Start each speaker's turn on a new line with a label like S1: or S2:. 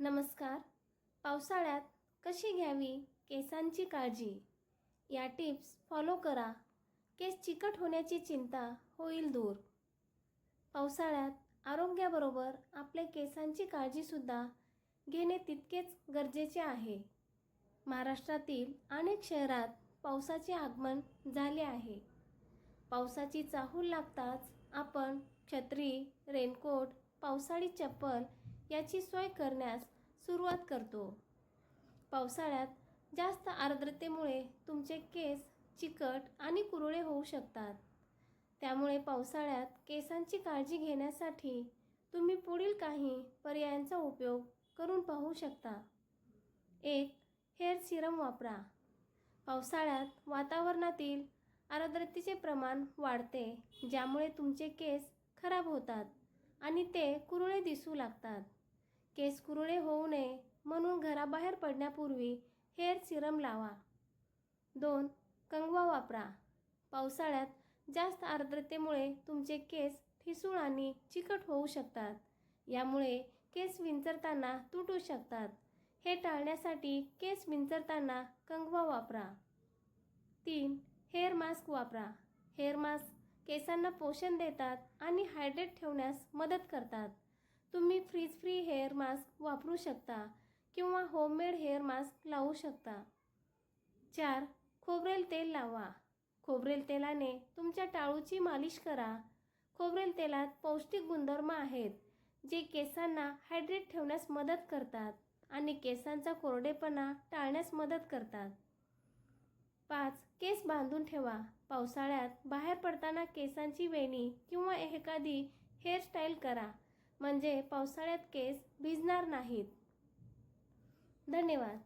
S1: नमस्कार. पावसाळ्यात कशी घ्यावी केसांची काळजी? या टिप्स फॉलो करा. केस चिकट होण्याची चिंता होईल दूर. पावसाळ्यात आरोग्याबरोबर आपल्या केसांची काळजीसुद्धा घेणे तितकेच गरजेचे आहे. महाराष्ट्रातील अनेक शहरात पावसाचे आगमन झाले आहे. पावसाची चाहूल लागताच आपण छत्री रेनकोट पावसाळी चप्पल याची सोय करण्यास सुरुवात करतो. पावसाळ्यात जास्त आर्द्रतेमुळे तुमचे केस चिकट आणि कुरळे होऊ शकतात. त्यामुळे पावसाळ्यात केसांची काळजी घेण्यासाठी तुम्ही पुढील काही पर्यायांचा उपयोग करून पाहू शकता. एक हेअर सिरम वापरा. पावसाळ्यात वातावरणातील आर्द्रतेचे प्रमाण वाढते ज्यामुळे तुमचे केस खराब होतात आणि ते कुरळे दिसू लागतात. केस कुरळे होऊ नये म्हणून घराबाहेर पडण्यापूर्वी हेअर सिरम लावा. दोन कंगवा वापरा. पावसाळ्यात जास्त आर्द्रतेमुळे तुमचे केस ठिसूळ आणि चिकट होऊ शकतात. यामुळे केस विंचरताना तुटू शकतात. हे टाळण्यासाठी केस विंचरताना कंगवा वापरा. तीन हेअर मास्क वापरा. हेअर मास्क केसांना पोषण देतात आणि हायड्रेट ठेवण्यास मदत करतात. तुम्ही फ्रीज फ्री हेअर मास्क वापरू शकता किंवा होममेड हेअर मास्क लावू शकता. चार खोबरेल तेल लावा. खोबरेल तेलाने तुमच्या टाळूची मालिश करा. खोबरेल तेलात पौष्टिक गुणधर्म आहेत जे केसांना हायड्रेट ठेवण्यास मदत करतात आणि केसांचा कोरडेपणा टाळण्यास मदत करतात. पाच केस बांधून ठेवा. पावसाळ्यात बाहेर पडताना केसांची वेणी किंवा एखादी हेअरस्टाईल करा. म्हणजे पावसाळ्यात केस भिजणार नाहीत. धन्यवाद.